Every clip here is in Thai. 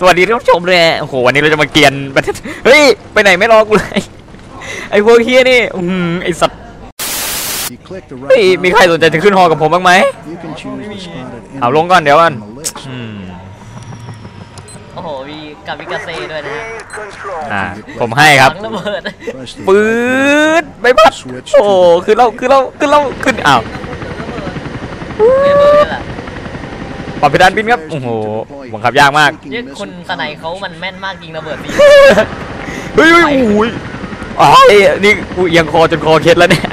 สวัสดีท่านผู้ชมเลยโอ้โหวันนี้เราจะมาเกรียนประเทศเฮ้ยไปไหนไม่รอกูเลยไอ้พวกเฮียนี่อื้อหือไอ้สัตว์ You click the เฮ้ย right มีใครสนใจจะขึ้นฮอกับผมบ้างไหม You can choose the spotted เอาลงก่อนเดี๋ยวก่อน on the list. อืมโอ้โหมีกามิกาเซ่ด้วยนะฮะอ่าผมให้ครับฝังระเบิด Press the ปืดไม่พัด Switch โอ้คือเราคือเราคือเราขึ้นอ้าว ระเบิดนี่แหละปรับเพดานบินครับ โอ้โห บังคับยากมาก เนี่ยคุณสไนเขามันแม่นมากยิงระเบิดสิเฮ้ยเฮ้ยโอ้ยอ๋อไอ้นี่กูเอียงคอจนคอเคล็ดแล้วเนี่ย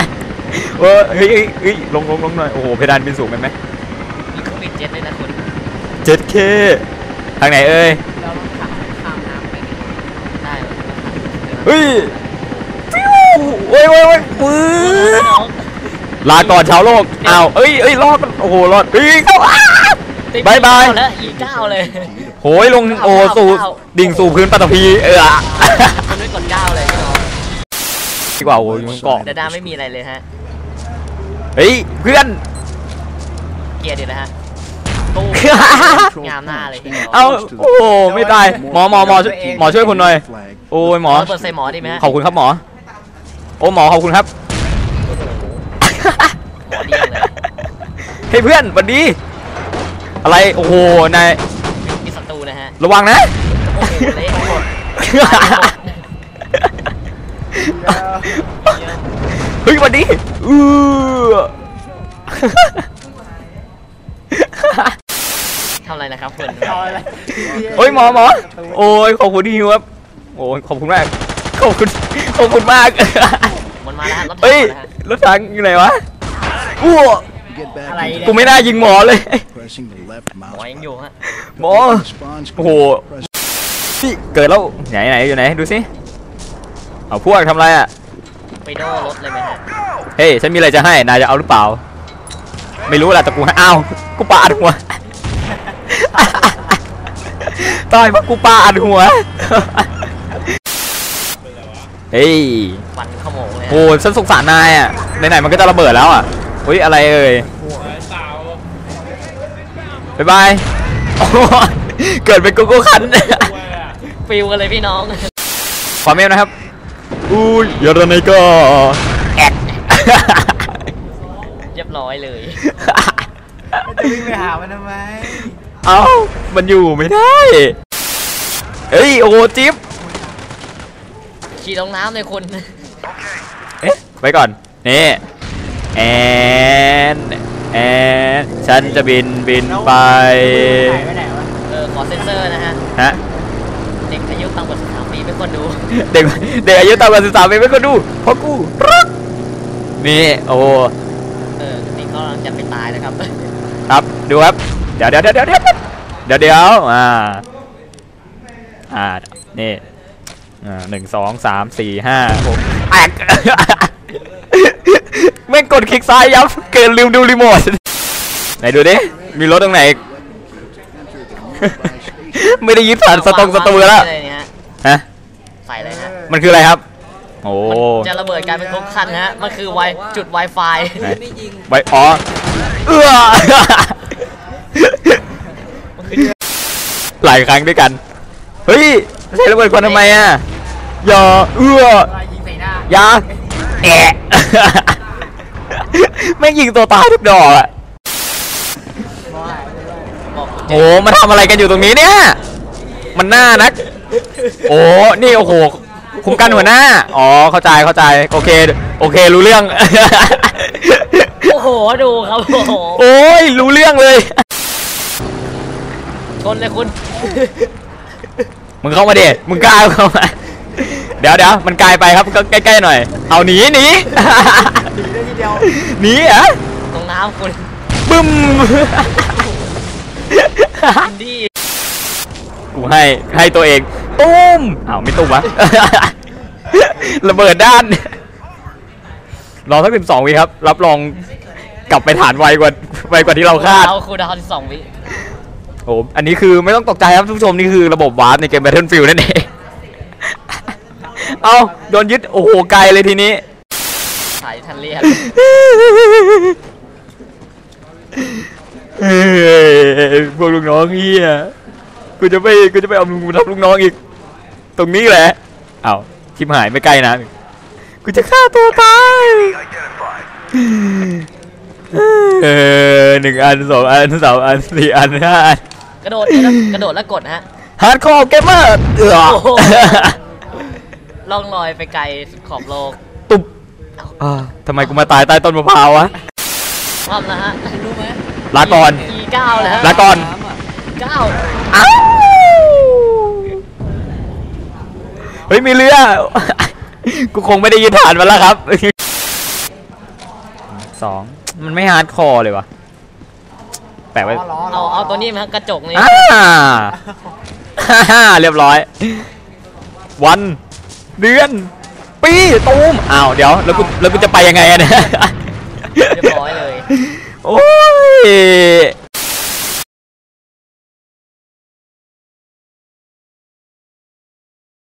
เออเฮ้ยเฮ้ยเฮ้ยลงลงลงหน่อย โอ้โห เพดานบินสูงไปไหมมีเครื่องบินเจ็ตด้วยนะคุณเจ็ดเคทางไหนเอ้ย เราต้องขับข้ามน้ำไปได้เฮ้ยฟิวโอ้ยโอ้ยโอ้ยปืดลาก่อนชาวโลก อ้าวเอ้ยเอ้ยรอดมันโอ้โห รอดเฮ้ยเข้าอ้า บายบาย แล้วอีกเก้าเลยโหยลงโอ้สู่ดิ่งสู่พื้นปัตตภีเออคุณไม่กดเก้าเลยพี่น้องดีกว่าโอ้ยมันเกาะดาดาไม่มีอะไรเลยฮะเฮ้ยเพื่อนเกียร์ดีนะฮะตู้งามหน้าเลยพี่น้องเอาโอ้โหไม่ตายหมอหมอหมอช่วยหมอช่วยคุณหน่อย flag. โอ้ยหมอระเบิดใส่หมอดีไหมฮะขอบคุณครับหมอ โอ้หมอขอบคุณครับหมอเดียวเลยเฮ้ยเพื่อนสวัสดี อะไรโอ้โหนายมีศัตรูนะฮะระวังนะ โอ้โหเละหมดเฮ้ยสวัสดีอือทำอะไรนะครับคุณโอ้ยหมอหมอโอ้ยขอบคุณที่ฮิวครับโอ้ยขอบคุณมากขอบคุณขอบคุณมากมันมาแล้วฮะรถถังเฮ้ยนะฮะรถถังอยู่ไหนวะอ้ว Get back อะไร into กูไม่น่ายิงหมอเลย pressing the left หมอ mouse ยังอยู่ฮะหมอ button. Spawn screen. โอ้โห Press พี่เกิดแล้วไหนไหนอยู่ไหนดูสิเอาพวกทำอะไรอะไปโดรถเลยไหมฮะเฮ้ยฉันมีอะไรจะให้นายจะเอาหรือเปล่า ไม่รู้แหละแต่กูให้อ้าวกูปาอัดหัวตายเพราะกูปาอัดหัวเฮ้ยฟันขโมงเลยฮะโอ้ฉันสงสารนายอะไหนๆมันก็จะระเบิดแล้วอะอุ้ยอะไรเอ่ย บายบายโอ้ยเกิดเป็นโกโก้คัน ฟิลกันเลยพี่น้องความเมลนะครับ อุ้ยยาระไนก็แอด เรียบร้อยเลย จะวิ่งไปหามันทำไม เอ้า มันอยู่ไม่ได้ เฮ้ย โอ้โหจิ๊บขี่ลงน้ำเลยคุณเอ๊ะ ไว้ก่อน นี่ แอน แอนฉันจะบินบินไปหายไปไหนวะเออขอเซ็นเซอร์นะฮะฮะเด็กอายุต่ำกว่า13ปีไม่ควรดูเด็กเด็กอายุต่ำกว่าสิบสามปีไม่ก็ดูเพราะกูรักนี่โอ้โหเออนี่เขากำลังจะไปตายนะครับ ครับดูครับเดี๋ยวเดี๋ยวเดี๋ยวเดี๋ยวเดี๋ยวเดี๋ยวเดี๋ยวอ่าอ่านี่อ่าหนึ่งสองสามสี่ห้าหกแอกไม่ง กดคลิกซ้ายยับเกินลืมดูรีโมทไหนดูดิมีรถตรงไหนอีกไม่ได้ยึดผ่านสตองสตูแล้วอะไรเนี่ยฮะฮะใส่เลยฮะมันคืออะไรครับโอ้มันจะระเบิดกลายเป็นทุกคันนะฮะมันคือไวจุด Wi-Fi ไหนไว้อ๋อเอื้อหลายครั้งด้วยกัน เฮ้ยใช้ระเบิดควันทำไมอะอย่าเอื้ออะไรยิงใส่หน้าอย่าแอะ ไม่งยิงตัวตายทุกดอกอะบอกโอ้มาทำอะไรกันอยู่ตรงนี้เนี่ย มันหน้านัก โอ้ นี่โอ้โห คุมกันหัวหน้า อ๋อ เข้าใจ เข้าใจ โอเค โอเค รู้เรื่อง โอ้โห ดูครับโอ้โหโอ้ย รู้เรื่องเลย ชนเลยคุณ มึงเข้ามาเดมึงกล้าเข้ามา เดี๋ยวเดี๋ยวมันไกลไปครับ ก็ใกล้ๆหน่อย เอาหนีหนีได้ที เดียวหนีเหรอะตรงน้ำคุณบึ้มอินดี้กูให้ให้ตัวเองตุ้มอ้าวไม่ตุ้มวะ ระเบิดด้าน รอสักสิบสองวิครับ รับรองกลับไปฐานไวกว่าไวกว่าที่เราคาด เราคูลดาวน์ที่สองวิโอ้อันนี้คือไม่ต้องตกใจครับทุกผู้ชมนี่คือระบบวาร์ปในเกม Battlefield นั่นเอง เอาโดนยึด โอ้โห ไกลเลยทีนี้ ถ่ายทันเรียนเฮ้ยพวกลูกน้องเฮียกูกูจะไปกูจะไปเอามึงมาทำลูกน้องอีก ตรงนี้แหละเอ้าชิมหายไม่ใกล้นะกูจะฆ่าตัวตายเออหนึ่งอันสองอันสามอันสี่อันห้าอันกระโดดเลยนะกระโดดแล้วกดนะฮะฮาร์ดคอร์เกมเมอร์เออโอ้โหล่องลอยไปไกลสุดขอบโลกตุ๊บ อ่าทำไมกูมาตายใต้ต้นมะพร้าววะพร้อมนะฮะรู้ไหมลาก่อน อีเก้าแล้วฮะลาก่อนสามอะเก้าอ้าวเฮ้ยมีเรือ กูคงไม่ได้ยืนฐานมันแล้วครับสองมันไม่ฮาร์ดคอร์เลยวะแปะไว้ล้อล้อเอาเอาตัวนี้มาฮะกระจกนี่อ่าฮ่าเรียบร้อย วัน เดือน ปีตูมอ้าวเดี๋ยวแล้วกูแล้วกูจะไปยังไงอะเนี่ยเรียบร้อยเลย โอ้ย